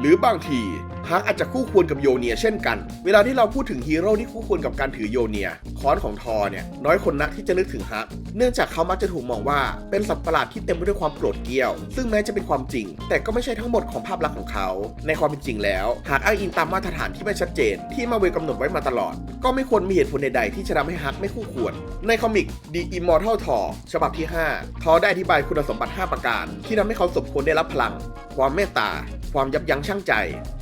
หรือบางทีฮักอาจจะคู่ควรกับโยเนียเช่นกัน เวลาที่เราพูดถึงฮีโร่ที่คู่ควรกับการถือโยเนียค้อนของทอเนี่ยน้อยคนนักที่จะนึกถึงฮักเนื่องจากเขามักจะถูกมองว่าเป็นสัตว์ประหลาดที่เต็มไปด้วยความโกรธเกรี้ยว ซึ่งแม้จะเป็นความจริง แต่ก็ไม่ใช่ทั้งหมดของภาพลักษณ์ของเขา ในความเป็นจริงแล้ว หากอ้างอิงตามมาตรฐานที่ไม่ชัดเจน ที่มาเวลกำหนดไว้มาตลอด ก็ไม่ควรมีเหตุผลใดๆที่จะทำให้ฮักไม่คู่ควร ในคอมิก The Immortal Thor ฉบับที่ 5 ทอได้อธิบายคุณสมบัติ 5 ประการ ที่ทำให้เขาสมควรได้รับพลัง ความเมตตา ความยับยั้งชั่งใจ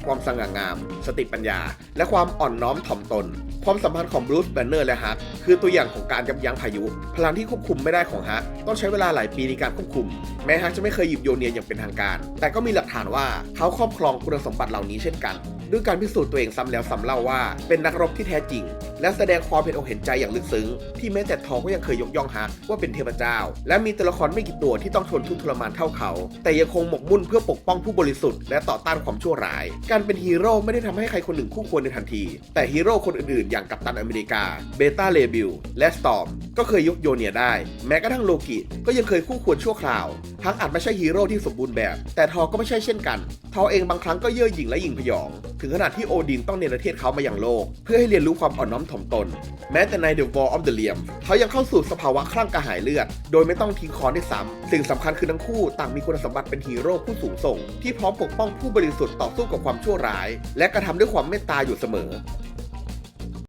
ความสง่างาม สติปัญญา และความอ่อนน้อมถ่อมตน ความสัมพันธ์ของบรูซแบนเนอร์และฮักคือตัวอย่างของการยับยั้งพายุ พลังที่ควบคุมไม่ได้ของฮักต้องใช้เวลาหลายปีในการควบคุม แม้ฮักจะไม่เคยหยิบโยเนียอย่างเป็นทางการ แต่ก็มีหลักฐานว่าเขาครอบครองคุณสมบัติเหล่านี้เช่นกันด้วยการพิสูจน์ตัวเองซ้ำแล้วซ้ำเล่าว่าเป็นนักรบที่แท้จริง และแสดงความเห็นอกเห็นใจอย่างลึกซึ้ง ที่แม้แต่ทองก็ยังเคยยกย่องฮักว่าเป็นเทพเจ้า และมีตัวละครไม่กี่ตัวที่ต้องทนทุกข์ทรมานเท่าเขา แต่ยังคงหมกมุ่นเพื่อปกป้องผู้บริสุทธิ์และต่อต้านความชั่วร้าย การเป็นฮีโร่ไม่ได้ทำให้ใครคนหนึ่งคู่ควรในทันที แต่ฮีโร่คนอื่นๆ อย่างกัปตันอเมริกา เบต้าเลบิล และสตอมก็เคยยกโยเนียได้ แม้กระทั่งโลกิก็ยังเคยคู่ควรชั่วคราว ทั้งอาจไม่ใช่ฮีโร่ที่สมบูรณ์แบบ แต่ทอก็ไม่ใช่เช่นกัน ทอเองบางครั้งก็เย่อหยิ่งและหยิ่งพยอง ถึงขนาดที่โอดินต้องเนรเทศเขามาอย่างโลก เพื่อให้เรียนรู้ความอ่อนน้อมถ่อมตน แม้แต่ใน The War of the Liam เขายังเข้าสู่สภาวะคลั่งกระหายเลือด โดยไม่ต้องทิ้งคอนด้ซ้ำสิ่งสำคัญคือทั้งคู่ต่างมีคุณสมบัติเป็นฮีโร่ผู้สูงส่งที่พร้อมปกป้องผู้บริสุทธิ์ต่อสู้กับความชั่วร้าย และกระทำด้วยความเมตตาอยู่เสมอ